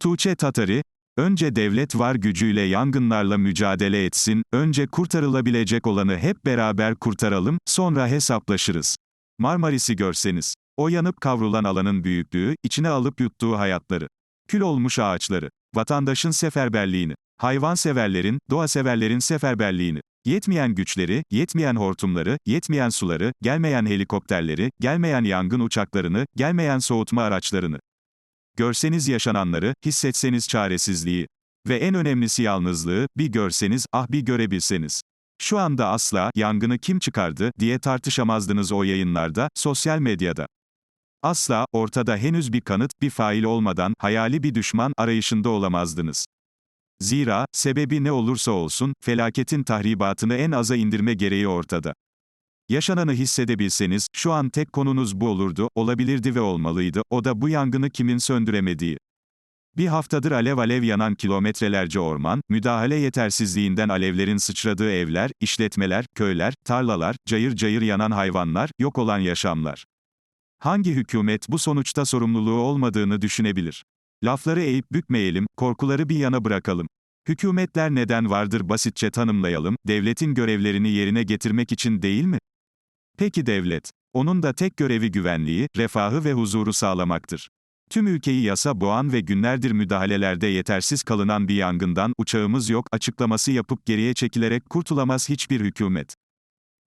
Tuğçe Tatari, önce devlet var gücüyle yangınlarla mücadele etsin, önce kurtarılabilecek olanı hep beraber kurtaralım, sonra hesaplaşırız. Marmaris'i görseniz, o yanıp kavrulan alanın büyüklüğü, içine alıp yuttuğu hayatları, kül olmuş ağaçları, vatandaşın seferberliğini, hayvanseverlerin, doğaseverlerin seferberliğini, yetmeyen güçleri, yetmeyen hortumları, yetmeyen suları, gelmeyen helikopterleri, gelmeyen yangın uçaklarını, gelmeyen soğutma araçlarını. Görseniz yaşananları, hissetseniz çaresizliği. Ve en önemlisi yalnızlığı, bir görseniz, ah bir görebilseniz. Şu anda asla, yangını kim çıkardı, diye tartışamazdınız o yayınlarda, sosyal medyada. Asla, ortada henüz bir kanıt, bir fail olmadan, hayali bir düşman arayışında olamazdınız. Zira, sebebi ne olursa olsun, felaketin tahribatını en aza indirme gereği ortada. Yaşananı hissedebilseniz, şu an tek konunuz bu olurdu, olabilirdi ve olmalıydı, o da bu yangını kimin söndüremediği. Bir haftadır alev alev yanan kilometrelerce orman, müdahale yetersizliğinden alevlerin sıçradığı evler, işletmeler, köyler, tarlalar, cayır cayır yanan hayvanlar, yok olan yaşamlar. Hangi hükümet bu sonuçta sorumluluğu olmadığını düşünebilir? Lafları eğip bükmeyelim, korkuları bir yana bırakalım. Hükümetler neden vardır basitçe tanımlayalım, devletin görevlerini yerine getirmek için değil mi? Peki devlet, onun da tek görevi güvenliği, refahı ve huzuru sağlamaktır. Tüm ülkeyi yasa boğan ve günlerdir müdahalelerde yetersiz kalınan bir yangından uçağımız yok açıklaması yapıp geriye çekilerek kurtulamaz hiçbir hükümet.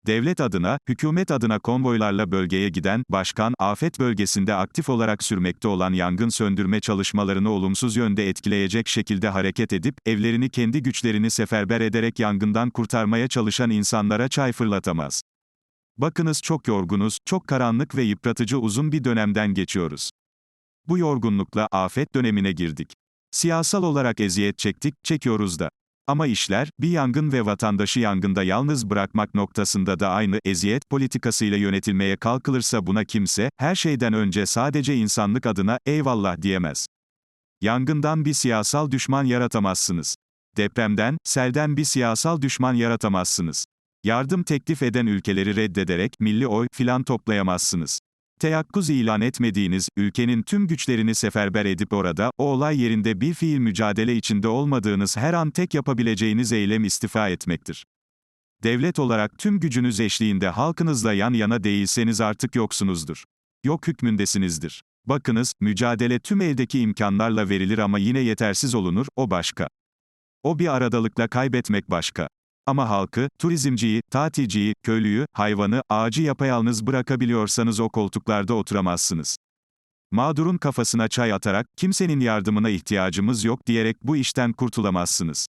Devlet adına, hükümet adına konvoylarla bölgeye giden, başkan, afet bölgesinde aktif olarak sürmekte olan yangın söndürme çalışmalarını olumsuz yönde etkileyecek şekilde hareket edip, evlerini kendi güçlerini seferber ederek yangından kurtarmaya çalışan insanlara çay fırlatamaz. Bakınız çok yorgunuz, çok karanlık ve yıpratıcı uzun bir dönemden geçiyoruz. Bu yorgunlukla afet dönemine girdik. Siyasal olarak eziyet çektik, çekiyoruz da. Ama işler, bir yangın ve vatandaşı yangında yalnız bırakmak noktasında da aynı eziyet politikasıyla yönetilmeye kalkılırsa buna kimse, her şeyden önce sadece insanlık adına, eyvallah diyemez. Yangından bir siyasal düşman yaratamazsınız. Depremden, selden bir siyasal düşman yaratamazsınız. Yardım teklif eden ülkeleri reddederek, milli oy, filan toplayamazsınız. Teyakkuz ilan etmediğiniz, ülkenin tüm güçlerini seferber edip orada, o olay yerinde bir fiil mücadele içinde olmadığınız her an tek yapabileceğiniz eylem istifa etmektir. Devlet olarak tüm gücünüz eşliğinde halkınızla yan yana değilseniz artık yoksunuzdur. Yok hükmündesinizdir. Bakınız, mücadele tüm eldeki imkanlarla verilir ama yine yetersiz olunur, o başka. O bir aradalıkla kaybetmek başka. Ama halkı, turizmciyi, tatilciyi, köylüyü, hayvanı, ağacı yapayalnız bırakabiliyorsanız o koltuklarda oturamazsınız. Mağdurun kafasına çay atarak, kimsenin yardımına ihtiyacımız yok diyerek bu işten kurtulamazsınız.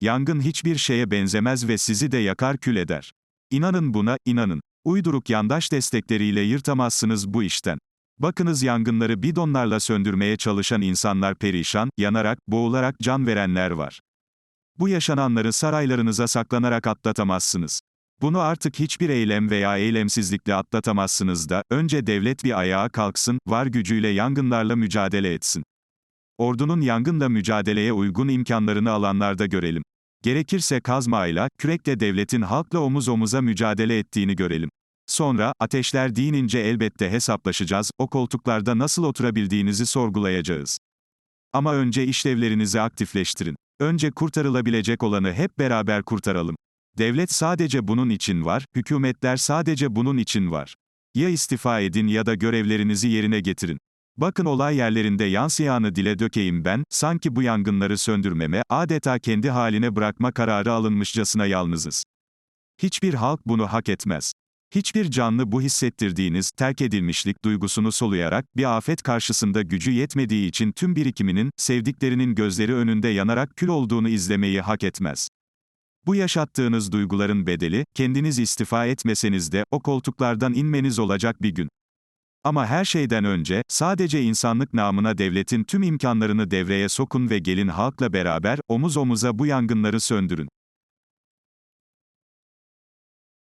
Yangın hiçbir şeye benzemez ve sizi de yakar kül eder. İnanın buna, inanın. Uyduruk yandaş destekleriyle yırtamazsınız bu işten. Bakınız yangınları bidonlarla söndürmeye çalışan insanlar perişan, yanarak, boğularak can verenler var. Bu yaşananları saraylarınıza saklanarak atlatamazsınız. Bunu artık hiçbir eylem veya eylemsizlikle atlatamazsınız da, önce devlet bir ayağa kalksın, var gücüyle yangınlarla mücadele etsin. Ordunun yangınla mücadeleye uygun imkanlarını alanlarda görelim. Gerekirse kazmayla, kürekle devletin halkla omuz omuza mücadele ettiğini görelim. Sonra, ateşler dinince elbette hesaplaşacağız, o koltuklarda nasıl oturabildiğinizi sorgulayacağız. Ama önce işlevlerinizi aktifleştirin. Önce kurtarılabilecek olanı hep beraber kurtaralım. Devlet sadece bunun için var, hükümetler sadece bunun için var. Ya istifa edin ya da görevlerinizi yerine getirin. Bakın olay yerlerinde yansıyanı dile dökeyim ben, sanki bu yangınları söndürmeme, adeta kendi haline bırakma kararı alınmışçasına yalnızız. Hiçbir halk bunu hak etmez. Hiçbir canlı bu hissettirdiğiniz terk edilmişlik duygusunu soluyarak bir afet karşısında gücü yetmediği için tüm birikiminin sevdiklerinin gözleri önünde yanarak kül olduğunu izlemeyi hak etmez. Bu yaşattığınız duyguların bedeli kendiniz istifa etmeseniz de o koltuklardan inmeniz olacak bir gün. Ama her şeyden önce sadece insanlık namına devletin tüm imkanlarını devreye sokun ve gelin halkla beraber omuz omuza bu yangınları söndürün.